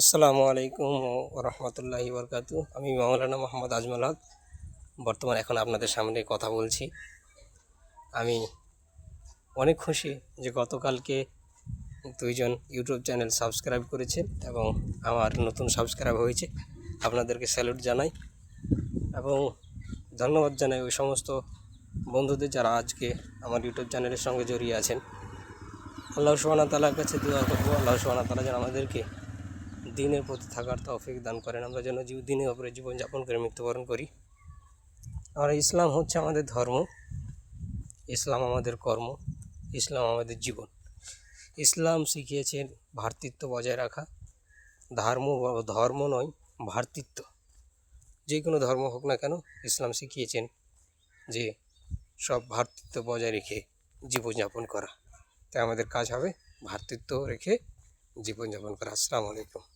আসসালামু আলাইকুম ও রহমতুল্লাহি বরকাতু আমি মাওলানা মোহাম্মদ আজমল হক। বর্তমান এখন আপনাদের সামনে কথা বলছি। আমি অনেক খুশি যে গতকালকে দুইজন ইউটিউব চ্যানেল সাবস্ক্রাইব করেছে এবং আমার নতুন সাবস্ক্রাইব হয়েছে। আপনাদেরকে স্যালুট জানাই এবং ধন্যবাদ জানাই ওই সমস্ত বন্ধুদের যারা আজকে আমার ইউটিউব চ্যানেলের সঙ্গে জড়িয়ে আছেন। আল্লাহ সুবানা তালার কাছে দোয়া করব। আল্লাহ সুবানা তালা যেন আমাদেরকে দিনের প্রতি থাকার তৌফিক দান করেন। আমরা যেন দিনের ওপরে জীবনযাপন করে মৃত্যুবরণ করি। আর ইসলাম হচ্ছে আমাদের ধর্ম। ইসলাম আমাদের কর্ম। ইসলাম আমাদের জীবন। ইসলাম শিখিয়েছেন ভ্রাতৃত্ব বজায় রাখা। ধর্ম ধর্ম নয়, ভ্রাতৃত্ব। যে কোনো ধর্ম হোক না কেন ইসলাম শিখিয়েছেন যে সব ভ্রাতৃত্ব বজায় রেখে জীবনযাপন করা। তাই আমাদের কাজ হবে ভ্রাতৃত্ব রেখে জীবনযাপন করা। আসসালামু আলাইকুম।